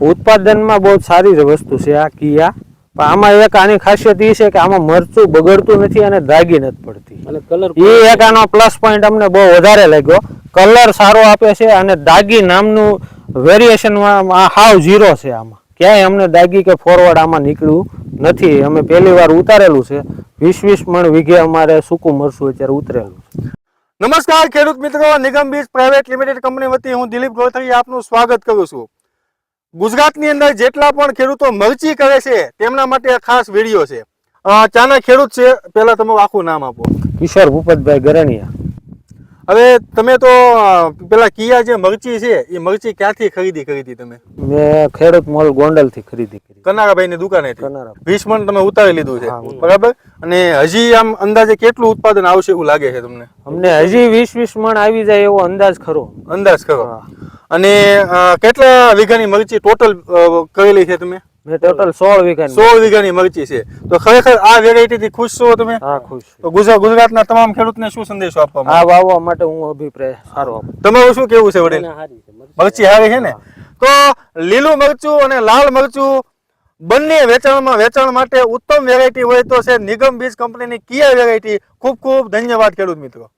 ઉત્પાદનમાં બહુ સારી જ વસ્તુ છે આ કિયા. પણ આમાં એક આની ખાસિયત એ છે કે આમાં મરચું બગડતું નથી અને દાગી નથી પડતી. અને કલર એ એક આનો પ્લસ પોઈન્ટ અમને બહુ વધારે લાગ્યો. કલર સારો આપે છે અને દાગી નામનું વેરિએશનમાં આ હાવ ઝીરો છે આમાં. ક્યાંય અમને દાગી કે ફોરવર્ડ આમાં નીકળ્યું નથી. અમે પહેલી વાર ઉતારેલું છે. વીસ વીસ મણ વીઘે અમારે સૂકું મરચું અત્યારે ઉતરેલું છે. નમસ્કાર ખેડૂત મિત્રો નિગમ બીજ પ્રાઇવેટ લિમિટેડ કંપની વતી હું દિલીપ ગોથરી આપનું સ્વાગત કરું છું. ગુજરાતની અંદર જેટલા પણ ખેડૂતો મરચી કરે છે તેમના માટે ખાસ વીડિયો છે. ચાના ખેડૂત છે પહેલા તમે આખું નામ આપો. કિશોર ભૂપતભાઈ ગરણિયા. હવે તમે તો પેલા કિયા જે મરચી છે એ મરચી ક્યાંથી ખરીદી કરી હતી તમે? મેં ખેડૂત મોલ ગોંડલથી ખરીદી કરી. કનારાભાઈ ની દુકાને વીસ મણ તમે ઉતારી લીધું છે. બરાબર? અને હજી આમ અંદાજે કેટલું ઉત્પાદન આવશે એવું લાગે છે તમને? અમને હજી વીસ વીસ મણ આવી જાય એવો અંદાજ ખરો. અંદાજ હા. અને કેટલા વીઘાની મરચી ટોટલ કરેલી છે તમે? ટોટલ સોળ વીઘા સોળ વીઘાની મરચી છે. તો ખરેખર આ વેરાયટી થી ખુશ છો તમે? હા ખુશ તો ગુજરાત ગુજરાતના તમામ ખેડૂતને શું સંદેશો આપવા માંગો? વાવવા માટે હું અભિપ્રાય સારો આપું. તમારું શું કેવું છે વડીલ? મરચી. મરચી છે ને? તો લીલું મરચું અને લાલ મરચું બંને વેચાણમાં વેચાણ માટે ઉત્તમ વેરાયટી હોય તો છે. નિગમ બીજ કંપનીની કિયા વેરાયટી ખૂબ ખૂબ ધન્યવાદ ખેડૂત મિત્રો.